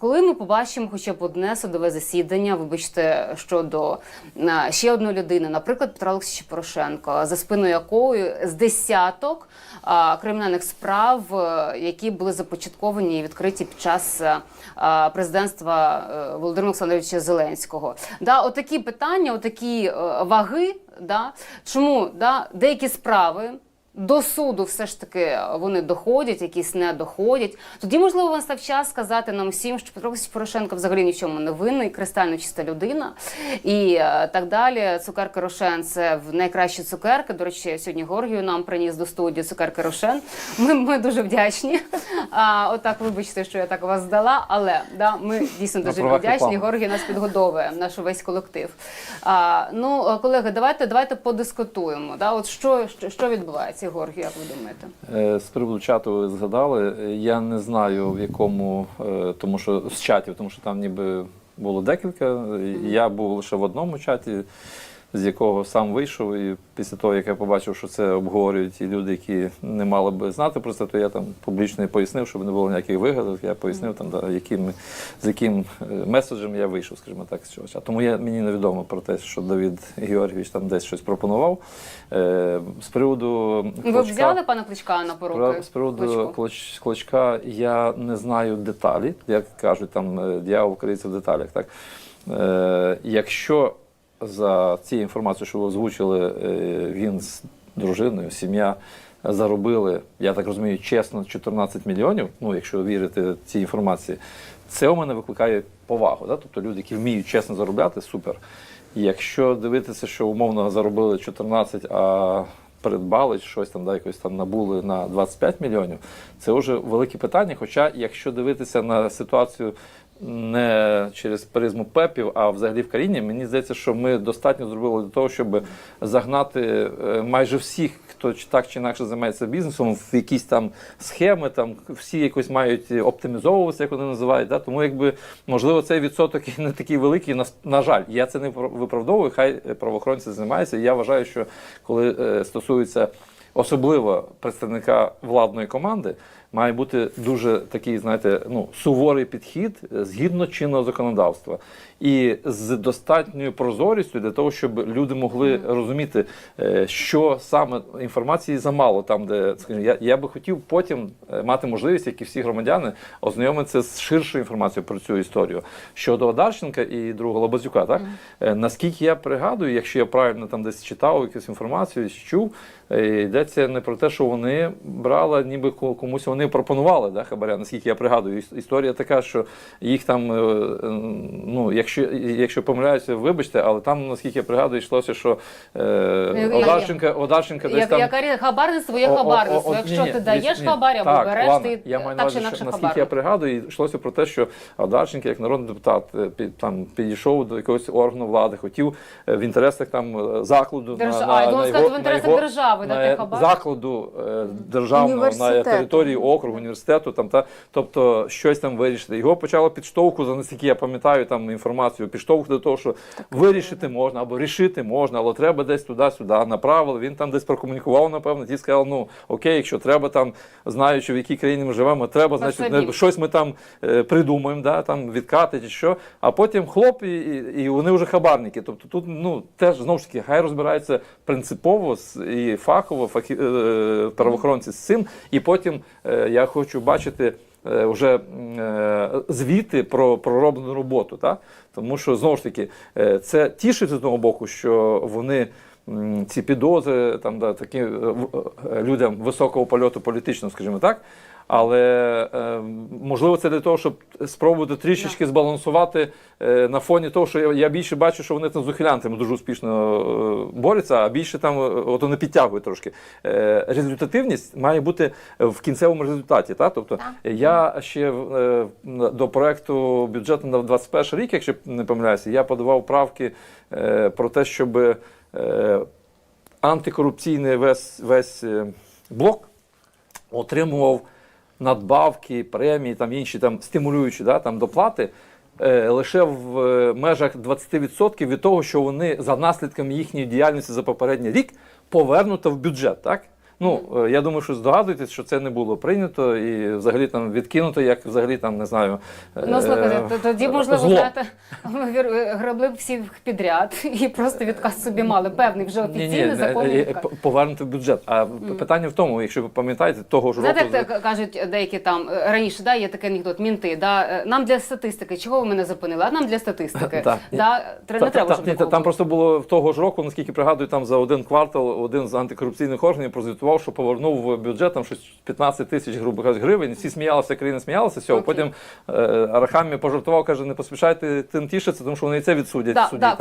Коли ми побачимо хоча б одне судове засідання, вибачте, щодо е, ще одної людини, наприклад, Петра Олексійовича Порошенко, за спиною якої з десяток е, кримінальних справ, е, які були започатковані і відкриті під час президентства Володимира Олександровича Зеленського. Да, отакі питання, отакі ваги, да, чому да, деякі справи. До суду все ж таки вони доходять, якісь не доходять. Тоді, можливо, настав час сказати нам всім, що Петро Порошенко взагалі ні в чому не винний, кристально чиста людина і е, так далі. Цукерка Рошен це найкращі цукерки. До речі, сьогодні Горгію нам приніс до студії цукерки Рошен. Ми, ми дуже вдячні. А, отак, вибачте, що я так вас здала, але да, ми дійсно дуже вдячні. Георгій нас підгодовує, наш увесь колектив. А, ну, е, колеги, давайте, давайте подискутуємо. Да? От що, що, що відбувається, Георгій, як ви думаєте? Е, З приводу чату ви згадали. Я не знаю в якому, е, тому що з чатів, тому що там ніби було декілька. Я був лише в одному чаті, з якого сам вийшов. І після того, як я побачив, що це обговорюють і люди, які не мали би знати про це, то я там публічно і пояснив, щоб не було ніяких вигадок. Я пояснив там, да, яким, з яким е, меседжем я вийшов, скажімо так, з цього чату. Тому я, мені невідомо про те, що Давід Георгійович там десь щось пропонував. Е, З приводу Ви Клочка- взяли пана Кличка на поруки? З приводу клоч, клочка я не знаю деталі, як кажуть, там е, дьявол криється в деталях. Так? Е, якщо за цією інформацією, що ви озвучили, е, він з дружиною, сім'я заробили, я так розумію, чесно, 14 мільйонів, ну, якщо вірити цій інформації, це у мене викликає повагу. Да? Тобто люди, які вміють чесно заробляти, супер. Якщо дивитися, що умовно заробили 14, а придбали щось там, да, якось там набули на 25 мільйонів, це вже велике питання. Хоча, якщо дивитися на ситуацію не через призму пепів, а взагалі в країні, мені здається, що ми достатньо зробили для того, щоб загнати е, майже всіх, хто так чи інакше займається бізнесом, в якісь там схеми, там всі якось мають оптимізовуватися, як вони називають. Да? Тому якби можливо цей відсоток і не такий великий. На, жаль, я це не виправдовую. Хай правоохоронці займаються. І я вважаю, що коли е, стосується особливо представника владної команди, має бути дуже такий, знаєте, ну суворий підхід е, згідно чинного законодавства. І з достатньою прозорістю для того, щоб люди могли розуміти, е, що саме інформації замало там, де скажімо, я, я би хотів потім е, мати можливість, як і всі громадяни, ознайомитися з ширшою інформацією про цю історію. Щодо Одарченка і другого Лабазюка. Так? Е, наскільки я пригадую, якщо я правильно там десь читав якусь інформацію, чув, е, йдеться не про те, що вони брали, ніби комусь вони пропонували да, хабаря. Наскільки я пригадую, історія така, що їх там, е, ну якщо якщо помиляюся, вибачте, але там, наскільки я пригадую, йшлося, що е, Одарченка, Одарченка десь Як, там. яка хабарництво є хабарництво. Якщо ні, ти даєш ні, хабар або так, береш, ладно, ти я маю так чи інакше наскільки я пригадую, йшлося про те, що Одарченко, як народний депутат, е, під, там підійшов до якогось органу влади, хотів е, в інтересах там закладу Держ- на, А, я на, на сказати, його, в інтересах на його- держави на закладу е, державного на території округу, університету, там та тобто щось там вирішити. Його почало підштовху, за наскільки я пам'ятаю там інформацію, підштовху до того, що вирішити можна або рішити можна, але треба десь туди-сюди направили. Він там десь прокомунікував, напевно, ті сказав, ну окей, якщо треба там, знаючи в якій країні ми живемо, треба, значить, не, щось ми там е, придумаємо, да, там відкати чи що. А потім хлоп, і, і, і вони вже хабарники. Тобто тут ну теж знову ж таки, хай розбираються принципово і фахово фахі, е, правоохоронці з цим. І потім е, я хочу бачити. е, Вже е, звіти про пророблену роботу, так? тому що знову ж таки е, це тішить з одного боку, що вони ці підозри там да, такі е, е, людям високого польоту політичного, скажімо так. Але е, можливо це для того, щоб спробувати трішечки збалансувати е, на фоні того, що я, більше бачу, що вони там з ухилянтами дуже успішно е, борються, а більше там от вони підтягують трошки. Результативність має бути в кінцевому результаті. Та? Тобто я ще до проекту бюджету на 21 рік, якщо не помиляюся, я подавав правки про те, щоб антикорупційний весь, весь блок отримував надбавки, премії, там інші там стимулюючі да, там, доплати. е, Лише в е, межах 20% від того, що вони за наслідками їхньої діяльності за попередній рік повернуто в бюджет. Так? Ну е, я думаю, що здогадуєтесь, що це не було прийнято і взагалі там відкинуто, як взагалі там не знаю. е, Ну, слухайте, то- тоді, можливо, зло. знаєте, гребли всіх підряд і просто відказ собі мали. Певний вже офіційний законний відказ. повернути бюджет. А питання в тому, якщо ви пам'ятаєте, того ж року Знаєте, як кажуть деякі там е, раніше, да, є такий анекдот, мінти, да, е, нам для статистики, чого ви мене зупинили? А нам для статистики. Да, не треба, щоб Там просто було того ж року, наскільки пригадую, там за один квартал один з антикорупційних органів прозвітував, що повернув в бюджет там щось 15 тисяч грубо кажучи, гривень. Всі сміялися, країна сміялася цього. Окей. Потім е, Арахамі пожартував, каже, не поспішайте тим тішитися, тому що вони і це відсудять Да, в суді. да.